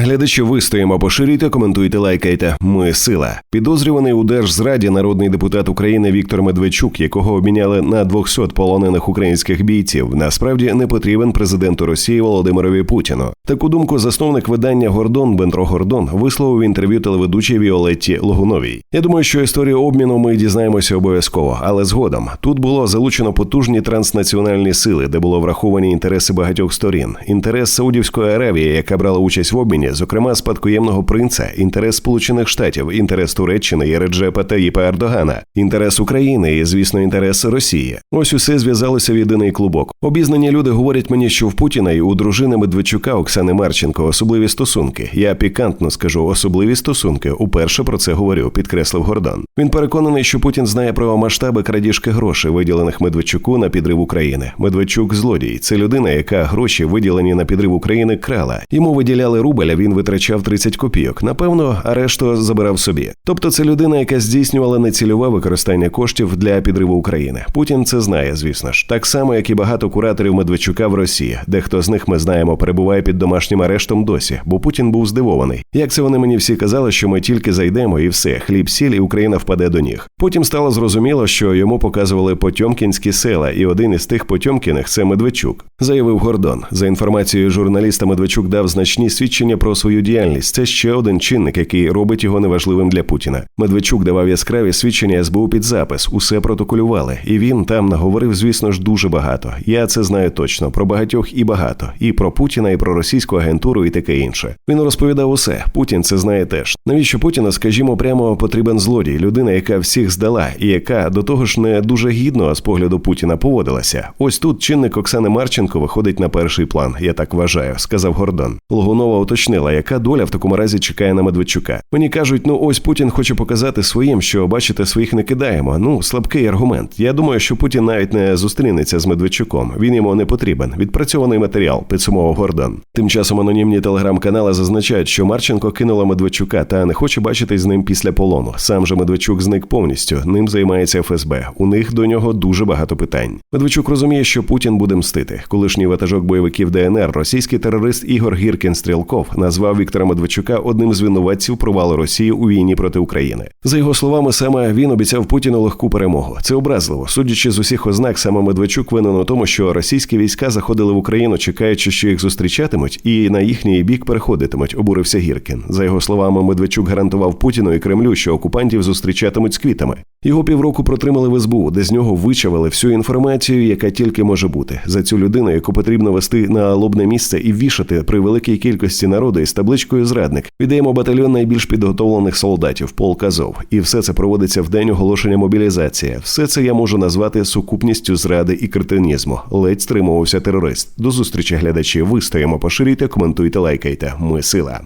Глядачі вистоїмо, поширюйте, коментуйте, лайкайте. Ми сила. Підозрюваний у держзраді народний депутат України Віктор Медведчук, якого обміняли на 200 полонених українських бійців, насправді не потрібен президенту Росії Володимирові Путіну. Таку думку засновник видання Гордон Бентро Гордон висловив в інтерв'ю телеведучій Віолетті Логуновій. Я думаю, що історію обміну ми дізнаємося обов'язково, але згодом тут було залучено потужні транснаціональні сили, де було враховані інтереси багатьох сторін. Інтерес Саудівської Аравії, яка брала участь в обміні, зокрема спадкоємного принца, інтерес Сполучених Штатів, інтерес Туреччини і Реджепа Таїпа Ердогана, інтерес України і, звісно, інтерес Росії. Ось усе зв'язалося в єдиний клубок. Обізнані люди говорять мені, що в Путіна і у дружини Медведчука Оксани Марченко особливі стосунки. Я пікантно скажу особливі стосунки. Уперше про це говорю, підкреслив Гордон. Він переконаний, що Путін знає про масштаби крадіжки грошей, виділених Медведчуку на підрив України. Медведчук злодій. Це людина, яка гроші виділені на підрив України крала. Йому виділяли рубль, а він витрачав 30 копійок. Напевно, а решту забирав собі. Тобто, це людина, яка здійснювала нецільове використання коштів для підриву України. Путін це знає, звісно ж, так само, як і багато кураторів Медведчука в Росії. Дехто з них ми знаємо, перебуває під домашнім арештом досі, бо Путін був здивований. Як це вони мені всі казали, що ми тільки зайдемо і все, хліб сіль, і Україна впаде до ніг. Потім стало зрозуміло, що йому показували Потьомкінські села, і один із тих Потьомкіних це Медведчук, заявив Гордон. За інформацією журналіста, Медведчук дав значні свідчення про свою діяльність. Це ще один чинник, який робить його неважливим для Путіна. Медведчук давав яскраві свідчення СБУ під запис, усе протоколювали, і він там наговорив, звісно ж, дуже багато. Я це знаю точно про багатьох і багато, і про Путіна, і про російську агентуру, і таке інше. Він розповідав усе. Путін це знає теж. Навіщо Путіна, скажімо, прямо потрібен злодій, людина, яка всіх здала, і яка до того ж не дуже гідно з погляду Путіна поводилася. Ось тут чинник Оксани Марченко виходить на перший план. Я так вважаю, сказав Гордон. Логунова уточнила, яка доля в такому разі чекає на Медведчука. Мені кажуть, ну ось Путін хоче показати своїм, що бачите, своїх не кидаємо. Ну слабкий аргумент. Я думаю, що Путін навіть не зустрінеться з Медведчуком. Він йому не потрібен. Відпрацьований матеріал, підсумовував Гордон. Тим часом анонімні телеграм-канали зазначають, що Марченко кинула Медведчука та не хоче бачитись з ним після полону. Сам же Медведчук зник повністю. Ним займається ФСБ. У них до нього дуже багато питань. Медведчук розуміє, що Путін буде мстити. Колишній ватажок бойовиків ДНР, російський терорист Ігор Гіркін Стрілков назвав Віктора Медведчука одним з винуватців провалу Росії у війні проти України. За його словами, саме він обіцяв Путіну легку перемогу. Це образливо. Судячи з усіх ознак, саме Медведчук винен у тому, що російські війська заходили в Україну, чекаючи, що їх зустрічатимуть, і на їхній бік переходитимуть. Обурився Гіркін. За його словами, Медведчук гарантував Путіну і Кремлю, що окупантів зустрічатимуть з квітами. Його півроку протримали в СБУ, де з нього вичавили всю інформацію, яка тільки може бути за цю людину, яку потрібно вести на лобне місце і вішати при великій кількості народу із табличкою зрадник. Віддаємо батальйон найбільш підготовлених солдатів, полк Азов. І все це проводиться в день оголошення мобілізації. Все це я можу назвати сукупністю зради і кретинізму. Ледь стримувався терорист. До зустрічі глядачі. Вистоїмо, поширюйте, коментуйте, лайкайте. Ми сила.